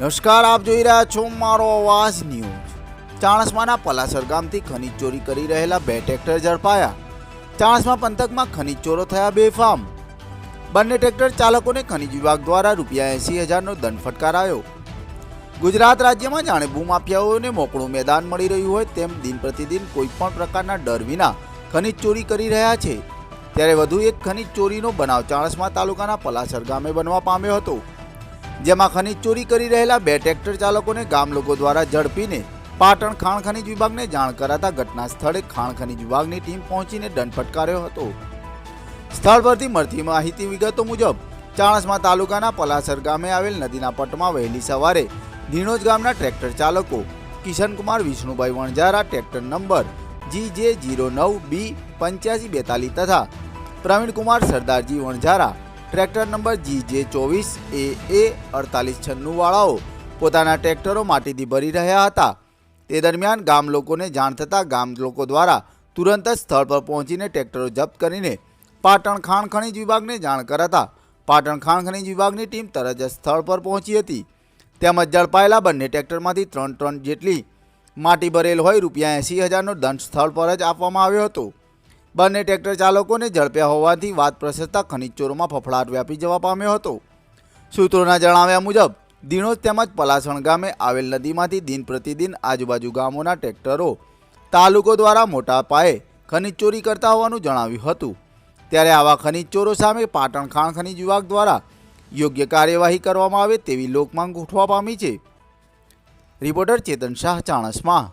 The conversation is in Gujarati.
નમસ્કાર, આપ જોઈ રહ્યા છો મારો અવાજ ન્યૂઝ. ચાણસમાના પલાસર ગામથી ખનીજ ચોરી કરી રહેલા બે ટ્રેક્ટર ઝડપાયા. ચાણસમા પંથકમાં ખનીજ ચોરો થયા બેફામ. બંને ટ્રેક્ટર ચાલકોને ખનીજ વિભાગ દ્વારા રૂપિયા એંસી હજારનો દંડ ફટકારાયો. ગુજરાત રાજ્યમાં જાણે ભૂમાફિયાઓને મોકળું મેદાન મળી રહ્યું હોય તેમ દિન પ્રતિદિન કોઈ પણ પ્રકારના ડર વિના ખનીજ ચોરી કરી રહ્યા છે. ત્યારે વધુ એક ખનીજ ચોરીનો બનાવ ચાણસમા તાલુકાના પલાસર ગામે બનવા પામ્યો હતો. જેમાં ખનીજ ચોરી કરી રહેલા બે ટ્રેક્ટર ચાલકોને ગામ લોકો દ્વારા ઝડપીને પાટણ ખાણ ખનીજ વિભાગને જાણ કરાતા ઘટના સ્થળે ખાણ ખનીજ વિભાગની ટીમ પહોંચીને દંડ ફટકાર્યો હતો. સ્થળ પરથી મળતી માહિતી વિગતો મુજબ, ચાણસમા તાલુકાના પલાસર ગામે આવેલ નદીના પટમાં વહેલી સવારે ધીણોજ ગામના ટ્રેક્ટર ચાલકો Kishankumar Vishnubhai Vanzara tractor number G J zero નવ બી પંચ્યાસી બેતાલીસ તથા Pravinkumar Sardarji Vanzara tractor number G J ચોવીસ એ એ અડતાલીસ છન્નુંવાળાઓ પોતાના ટ્રેક્ટરો માટીથી ભરી રહ્યા હતા. તે દરમિયાન ગામ લોકોને જાણ થતાં ગામ લોકો દ્વારા તુરંત જ સ્થળ પર પહોંચીને ટ્રેક્ટરો જપ્ત કરીને પાટણ ખાણ ખનીજ વિભાગને જાણ કરાતા પાટણ ખાણ ખનીજ વિભાગની ટીમ તરત જ સ્થળ પર પહોંચી હતી. તેમજ ઝડપાયેલા બંને ટ્રેક્ટરમાંથી ત્રણ ત્રણ જેટલી માટી ભરેલ હોય રૂપિયા એંસી હજારનો દંડ સ્થળ પર જ આપવામાં આવ્યો હતો. બંને ટ્રેક્ટર ચાલકોને ઝડપ્યા હોવાથી વાત પ્રસરતા ખનીજ ચોરોમાં ફફડાટ વ્યાપી જવા પામ્યો હતો. સૂત્રોના જણાવ્યા મુજબ દિણોજ તેમજ પલાસણ ગામે આવેલ નદીમાંથી દિન પ્રતિદિન આજુબાજુ ગામોના ટ્રેક્ટરો તાલુકો દ્વારા મોટા પાયે ખનીજ ચોરી કરતા હોવાનું જણાવ્યું હતું. ત્યારે આવા ખનીજ ચોરો સામે પાટણ ખાણ ખનીજ વિભાગ દ્વારા યોગ્ય કાર્યવાહી કરવામાં આવે તેવી લોકમાંગ ઉઠવા પામી છે. રિપોર્ટર ચેતન શાહ, ચાણસ્મા.